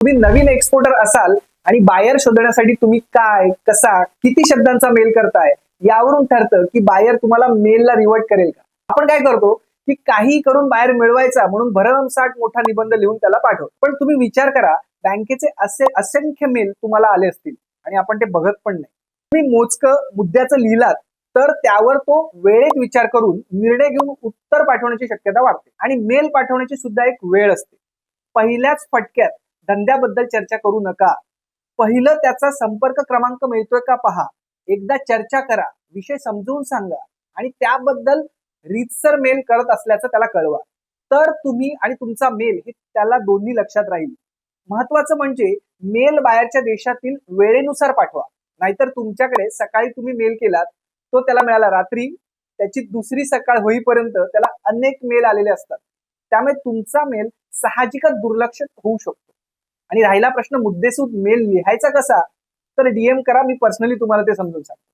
तुम्ही नवीन एक्सपोर्टर असाल आणि बायर शोधण्यासाठी तुम्ही काय कसा किती शब्दांचा मेल करताय यावरून ठरतं की बायर तुम्हाला मेलला रिवर्ट करेल का? आपण काय करतो की काही करून बाहेर मिळवायचा म्हणून भरमसाठ मोठा निबंध लिहून त्याला पाठवतो. पण तुम्ही विचार करा बँकेचे असे असंख्य मेल तुम्हाला आले असतील आणि आपण ते बघत पण नाही. तुम्ही मोजकं मुद्द्याचं लिहिलात तर त्यावर तो वेळेत विचार करून निर्णय घेऊन उत्तर पाठवण्याची शक्यता वाढते. आणि मेल पाठवण्याची सुद्धा एक वेळ असते. पहिल्याच फटक्यात धंद्याबद्दल चर्चा करू नका. पहिलं त्याचा संपर्क क्रमांक मिळतोय का पहा. एकदा चर्चा करा विषय समजून सांगा आणि त्याबद्दल रीतसर मेल करत असल्याचं त्याला कळवा. तर तुम्ही आणि तुमचा मेल हे त्याला दोन्ही लक्षात राहील. महत्वाचं म्हणजे मेल बाहेरच्या देशातील वेळेनुसार पाठवा. नाहीतर तुमच्याकडे सकाळी तुम्ही मेल केलात तो त्याला मिळाला रात्री त्याची दुसरी सकाळ होईपर्यंत त्याला अनेक मेल आलेले असतात. त्यामुळे तुमचा मेल साहजिकच दुर्लक्षित होऊ शकतो. आणि राहिला प्रश्न मुद्देसूद मेल लिहायचा कसा? तर डीएम करा मी पर्सनली तुम्हाला ते समजून सांगतो.